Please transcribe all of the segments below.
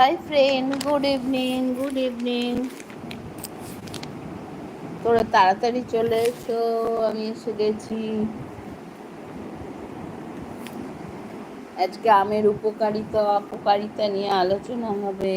Hi friend good evening good evening তোরা তাড়াতাড়ি চলে এসো, আমি এসে গেছি। আজকে আমের উপকারিতা, অপকারিতা নিয়ে আলোচনা হবে।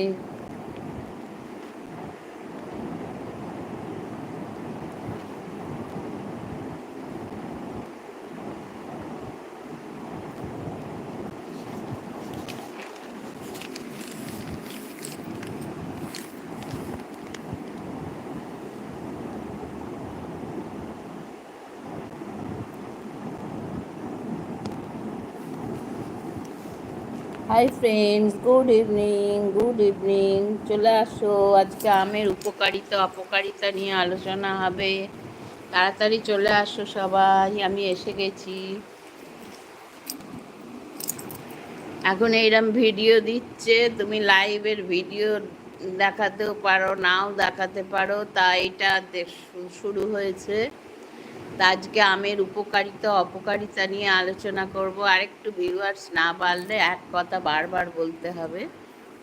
Hi friends good evening good evening চলে আসো আজকে আমের উপকারিতা, অপকারিতা নিয়ে আলোচনা হবে। তাড়াতাড়ি চলে আসো সবাই, আমি এসে গেছি। এখন এইরকম ভিডিও দিচ্ছে, তুমি লাইভের ভিডিও দেখাতেও পারো, নাও দেখাতে পারো, তা এটা শুরু হয়েছে। তা আজকে আমের উপকারিতা, অপকারিতা নিয়ে আলোচনা করব। আরেকটু ভিউয়ার্স না বাড়লে এক কথা বারবার বলতে হবে।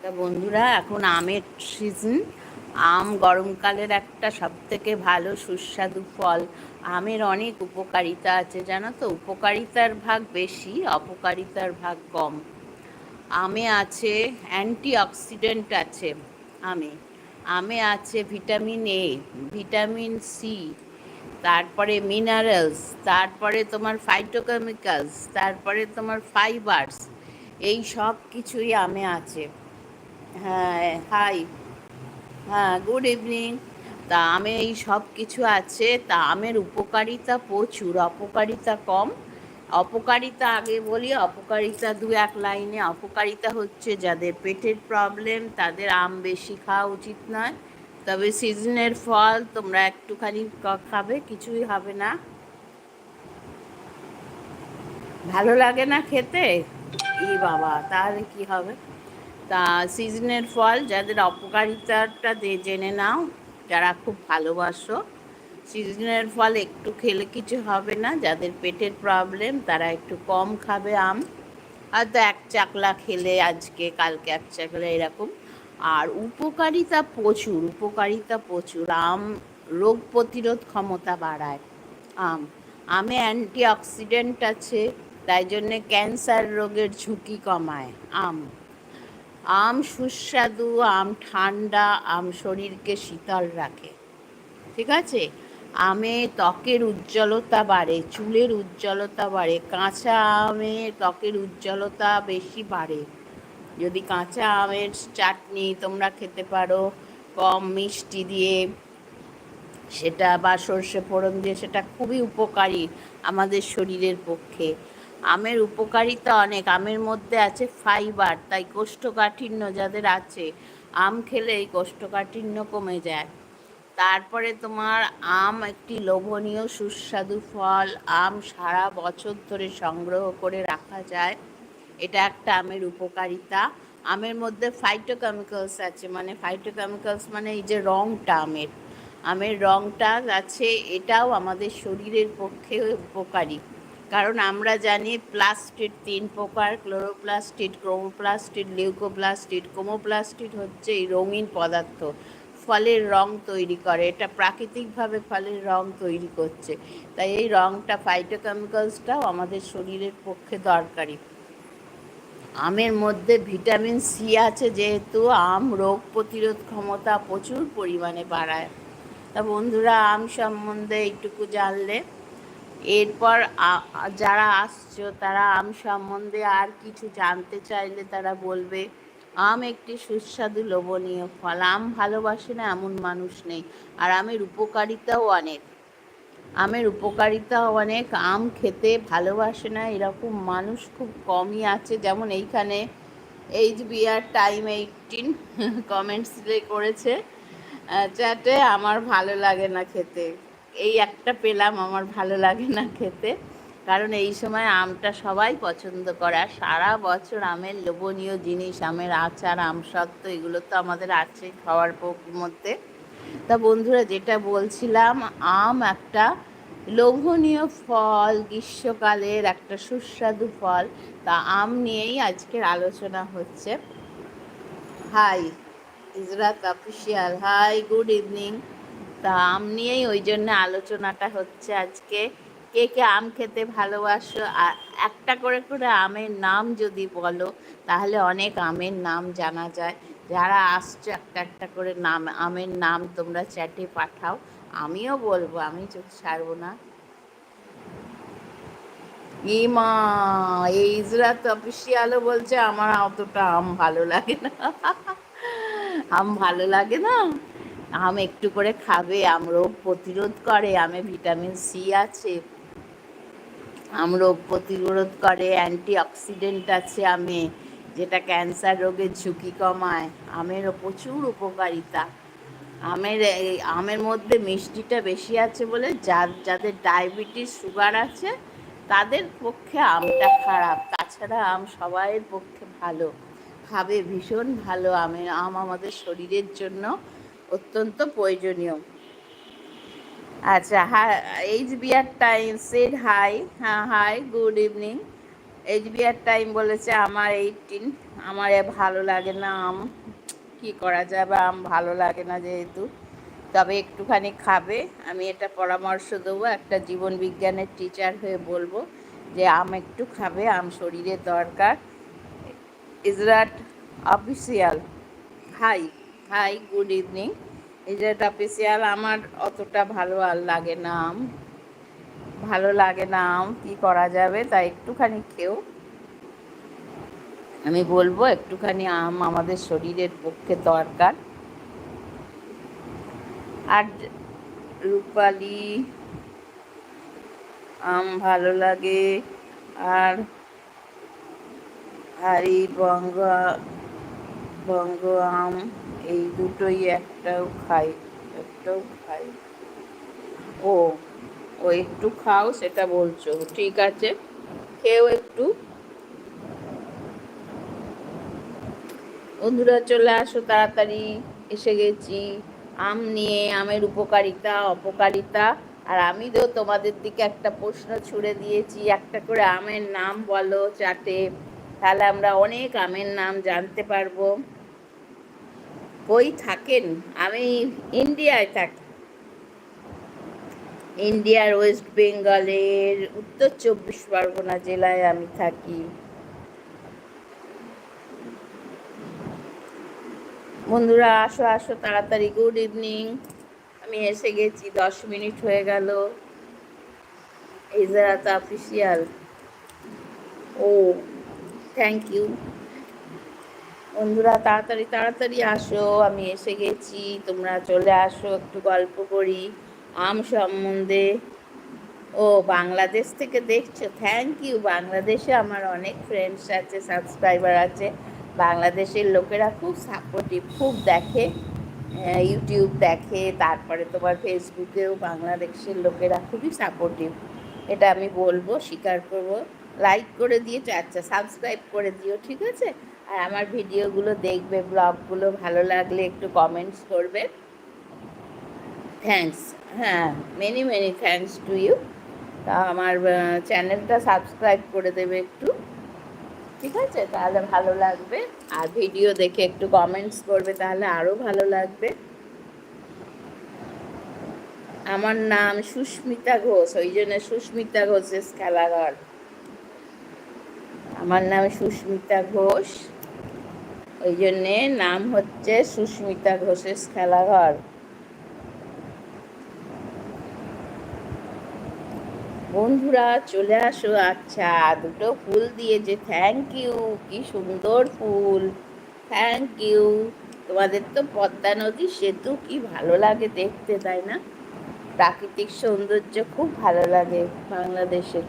তা বন্ধুরা, এখন আমের সিজন আম গরমকালের একটা সবথেকে ভালো সুস্বাদু ফল। আমের অনেক উপকারিতা আছে, জানো তো? উপকারিতার ভাগ বেশি, অপকারিতার ভাগ কম। আমে আছে অ্যান্টি অক্সিডেন্ট আছে, আমে। আমে আছে ভিটামিন এ ভিটামিন সি তারপরে মিনারেলস তারপরে তোমার ফাইটোকেমিক্যালস তারপরে তোমার ফাইবার্স এই সব কিছুই আমে আছে। হ্যাঁ হাই হ্যাঁ গুড ইভিনিং তা আমে এই সব কিছু আছে, তা আমের উপকারিতা প্রচুর, অপকারিতা কম। অপকারিতা আগে বলি, অপকারিতা দু এক লাইনে। অপকারিতা হচ্ছে যাদের পেটের প্রবলেম তাদের আম বেশি খাওয়া উচিত নয়। তবে সিজনের ফল তোমরা একটুখানি খাবে, কিছুই হবে না। ভালো লাগে না খেতে? ই বাবা, তাহলে কি হবে? তা সিজনের ফল, যাদের অপকারিতাটা জেনে নাও, যারা খুব ভালোবাসো, সিজনের ফল একটু খেলে কিছু হবে না। যাদের পেটের প্রবলেম, তারা একটু কম খাবে আম। হয়তো এক চাকলা খেলে আজকে, কালকে এক চাকলা, এরকম। আর উপকারিতা প্রচুর উপকারিতা প্রচুর। আম রোগ প্রতিরোধ ক্ষমতা বাড়ায়। আম, আমে অ্যান্টি অক্সিডেন্ট আছে, তাই জন্যে ক্যান্সার রোগের ঝুঁকি কমায়। আম আম সুস্বাদু, আম ঠান্ডা, আম শরীরকে শীতল রাখে। ঠিক আছে? আমে ত্বকের উজ্জ্বলতা বাড়ে, চুলের উজ্জ্বলতা বাড়ে, কাঁচা আমে ত্বকের উজ্জ্বলতা বেশি বাড়ে। যদি কাঁচা আমের চাটনি তোমরা খেতে পারো, কম মিষ্টি দিয়ে, সেটা বা সর্ষে ফোড়ন দিয়ে, সেটা খুবই উপকারী আমাদের শরীরের পক্ষে। আমের উপকারিতা অনেক, আমের মধ্যে আছে ফাইবার তাই কোষ্ঠকাঠিন্য যাদের আছে, আম খেলে এই কোষ্ঠকাঠিন্য কমে যায়। তারপরে তোমার আম একটি লোভনীয় সুস্বাদু ফল, আম সারা বছর ধরে সংগ্রহ করে রাখা যায়। এটা একটা আমের উপকারিতা। আমের মধ্যে ফাইটোকেমিক্যালস আছে মানে ফাইটোকেমিক্যালস মানে এই যে রঙটা আমের। আমের রঙটা আছে, এটাও আমাদের শরীরের পক্ষে উপকারী। কারণ আমরা জানি প্লাস্টিড তিন প্রকার ক্লোরোপ্লাস্টিড ক্রোমোপ্লাস্টিড লিউকোপ্লাস্টিড কোমোপ্লাস্টিড হচ্ছে এই রঙিন পদার্থ। ফলের রং তৈরি করে, এটা প্রাকৃতিকভাবে ফলের রং তৈরি করছে। তাই এই রংটা ফাইটোকেমিক্যালসটাও আমাদের শরীরের পক্ষে দরকারি। আমের মধ্যে ভিটামিন সি আছে যেহেতু আম রোগ প্রতিরোধ ক্ষমতা প্রচুর পরিমাণে বাড়ায়। তা বন্ধুরা, আম সম্বন্ধে এইটুকু জানলে। এরপর যারা আসছো, তারা আম সম্বন্ধে আর কিছু জানতে চাইলে তারা বলবে, আম একটি সুস্বাদু লোভনীয় ফল। আম ভালোবাসে না এমন মানুষ নেই। আর আমের উপকারিতাও অনেক। আমের উপকারিতা অনেক, আম খেতে ভালোবাসে না, এরকম মানুষ খুব কমই আছে। যেমন এইখানে H B R time eighteen comments করেছে চ্যাটে, আমার ভালো লাগে না খেতে। এই একটা পেলাম, আমার ভালো লাগে না খেতে। কারণ এই সময় আমটা সবাই পছন্দ করে, আর সারা বছর আমের লোভনীয় জিনিস, আমের আচার, আম সত্ত্ব এগুলো তো আমাদের আছে খাওয়ার মধ্যে। তা বন্ধুরা যেটা বলছিলাম, আম একটা লোভনীয় ফল, গ্রীষ্মকালের একটা সুস্বাদু ফল। তা আম নিয়েই আজকের আলোচনা হচ্ছে। Hi Israt official hi good evening তা আম নিয়েই ওই জন্য আলোচনাটা হচ্ছে আজকে। কে কে আম খেতে ভালোবাসো? একটা করে করে আমের নাম যদি বলো, তাহলে অনেক আমের নাম জানা যায়। যারা আসছো, একটা একটা করে নাম, আমের নাম তোমরা চ্যাটে পাঠাও। আমিও বলব, আমি চোখ ছাড়বো না। ইমা, এই ইজরাত অফিসিয়ালও বলছে, আমার অতটা আম ভালো লাগে না। আম ভালো লাগে না? আম একটু করে খাবে, আম রোগ প্রতিরোধ করে, আমে ভিটামিন সি আছে। আম রোগ প্রতিরোধ করে অ্যান্টি অক্সিডেন্ট আছে আমে। যেটা ক্যান্সার রোগের ঝুঁকি কমায় আমেরও প্রচুর উপকারিতা। আমের এই, আমের মধ্যে মিষ্টিটা বেশি আছে বলে যার, যাদের ডায়াবেটিস, সুগার আছে, তাদের পক্ষে আমটা খারাপ। তাছাড়া আম সবাইয়ের পক্ষে ভালো। খাবে ভীষণ ভালো আমের আম আমাদের শরীরের জন্য অত্যন্ত প্রয়োজনীয়। আচ্ছা হ্যাঁ H BR time said hi হ্যাঁ hi good evening H BR time বলেছে আমার এইটিন আমার এ ভালো লাগে না, আম। কি করা যাবে আম ভালো লাগে না যেহেতু। তবে একটুখানি খাবে। আমি এটা পরামর্শ দেবো একটা জীবন বিজ্ঞানের টিচার হয়ে বলব যে আম একটু খাবে, আম শরীরের দরকার। Israt official hi hi good evening Israt official আমার অতটা ভালো আর লাগে না আম। ভালো লাগে না আম, কী করা যাবে? তাই একটুখানি খেও। আমি বলব একটুখানি আম আমাদের শরীরের পক্ষে দরকার। আর রূপালি, আম ভালো লাগে। আর হারি বঙ্গ বঙ্গ আম, এই দুটোই একটাও খাই একটাও খাই। ও ও একটু খাও, সেটা বলছো। ঠিক আছে। খেও একটু। বন্ধুরা, চলে আসো, তাড়াতাড়ি। এসে গেছি। আম নিয়ে, আমের উপকারিতা, অপকারিতা। আর আমি তো তোমাদের দিকে একটা প্রশ্ন ছুড়ে দিয়েছি। একটা করে আমের নাম বলো চাটে। তাহলে আমরা অনেক আমের নাম জানতে পারব। কই থাকেন? আমি ইন্ডিয়ায় থাকি। ইন্ডিয়ার ওয়েস্ট বেঙ্গলের উত্তর চব্বিশ পরগনা জেলায় আমি থাকি। বন্ধুরা, আসো আসো, তাড়াতাড়ি গুড ইভিনিং আমি এসে গেছি, দশ মিনিট হয়ে গেল। এই জারাতা অফিসিয়াল ও থ্যাংক ইউ বন্ধুরা, তাড়াতাড়ি তাড়াতাড়ি আসো। আমি এসে গেছি, তোমরা চলে আসো, একটু গল্প করি। আম সম্বন্ধে। ও, বাংলাদেশ থেকে দেখছ? থ্যাংক ইউ বাংলাদেশে আমার অনেক ফ্রেন্ডস আছে সাবস্ক্রাইবার আছে। বাংলাদেশের লোকেরা খুব সাপোর্টিভ খুব দেখে। ইউটিউব দেখে, তারপরে তোমার ফেসবুকেও বাংলাদেশের লোকেরা খুবই সাপোর্টিভ এটা আমি বলব, স্বীকার করব। লাইক করে দিয়েছ আচ্ছা সাবস্ক্রাইব করে দিও, ঠিক আছে? আর আমার ভিডিওগুলো দেখবে ব্লগগুলো ভালো লাগলে একটু কমেন্টস করবে। থ্যাংকস হ্যাঁ many many thanks to you তা আমার চ্যানেলটা সাবস্ক্রাইব করে দেবে একটু। ঠিক আছে? তাহলে ভালো লাগবে। আর ভিডিও দেখে একটু কমেন্টস করবে, তাহলে আরও ভালো লাগবে। আমার নাম সুস্মিতা ঘোষ, ওই জন্য সুস্মিতা ঘোষের খেলাঘর আমার নাম সুস্মিতা ঘোষ। ওই জন্যে নাম হচ্ছে সুস্মিতা ঘোষের খেলাঘর বন্ধুরা, চলে আসো আচ্ছা দুটো ফুল দিয়ে যে থ্যাংক ইউ কি সুন্দর ফুল থ্যাংক ইউ তোমাদের তো পদ্মা নদী সেতু কি ভালো লাগে দেখতে, তাই না? প্রাকৃতিক সৌন্দর্য খুব ভালো লাগে বাংলাদেশের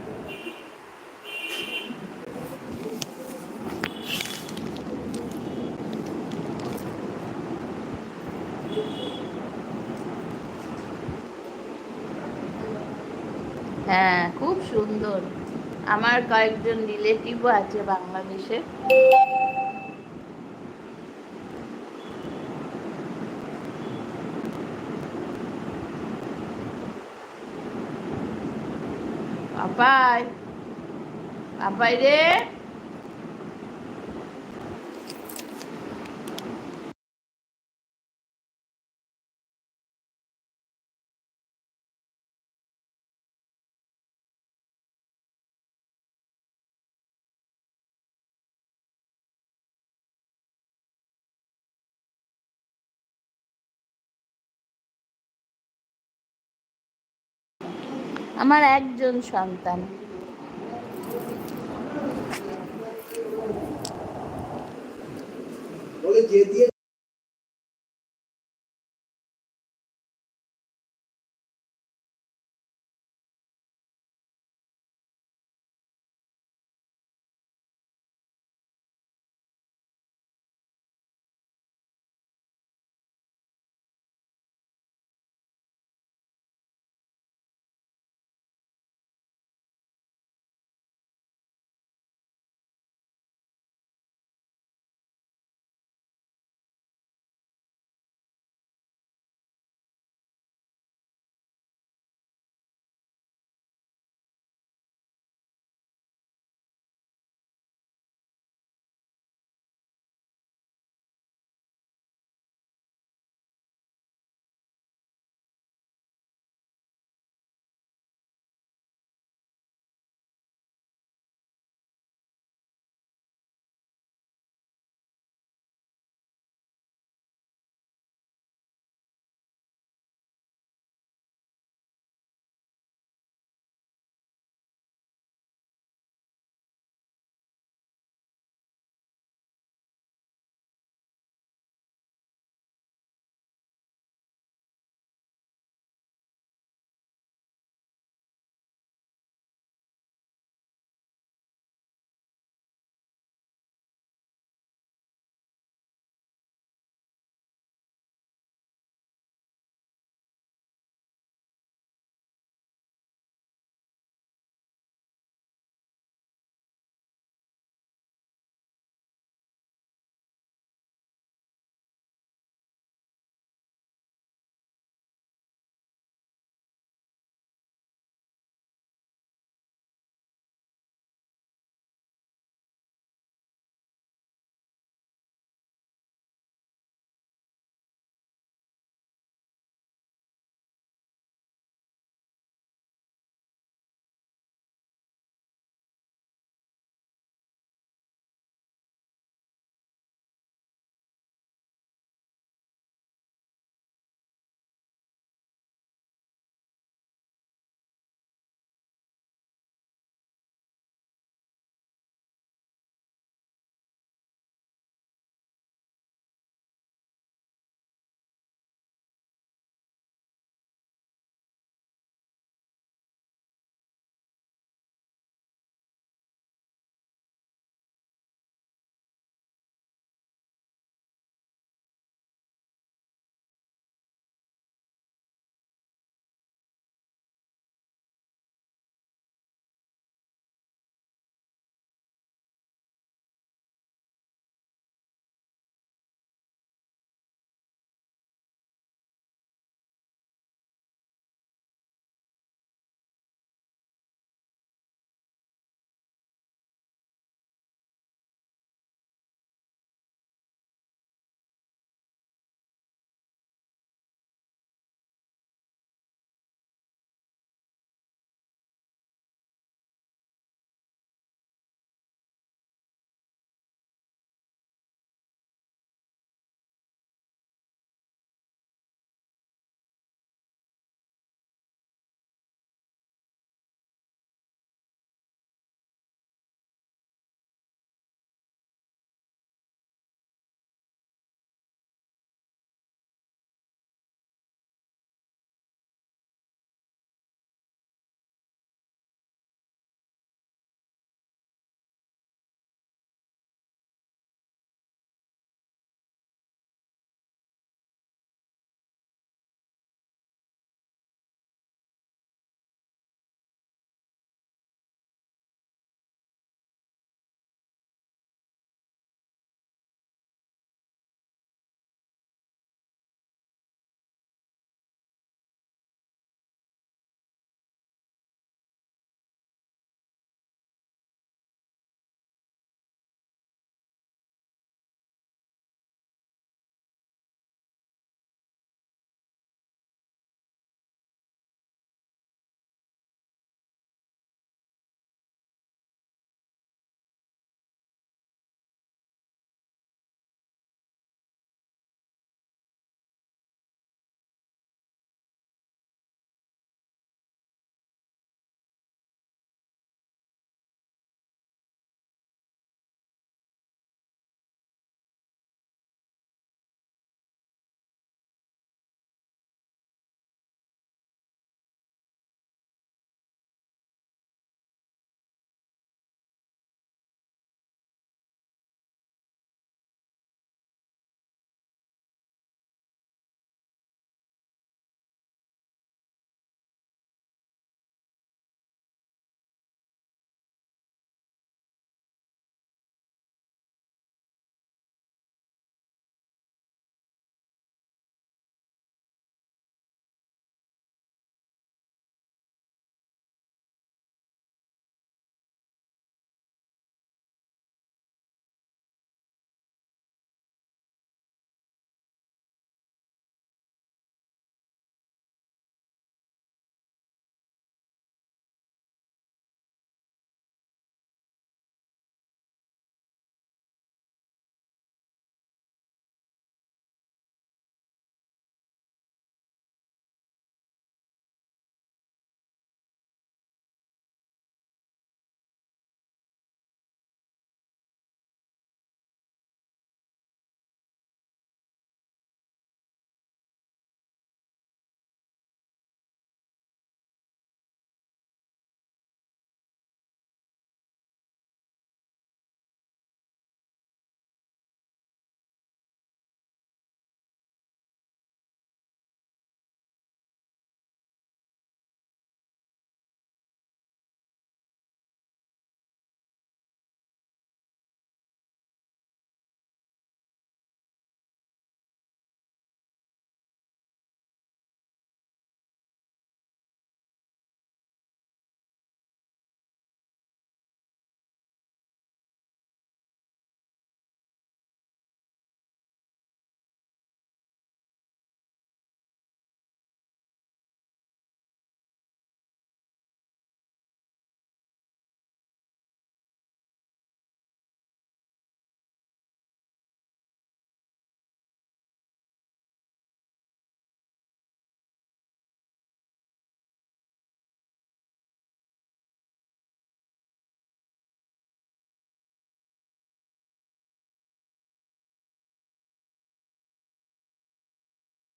হ্যাঁ খুব সুন্দর। আমার কয়েকজন রিলেটিভও আছে বাংলাদেশে। বাই পাপাই রে। আমার একজন সন্তান।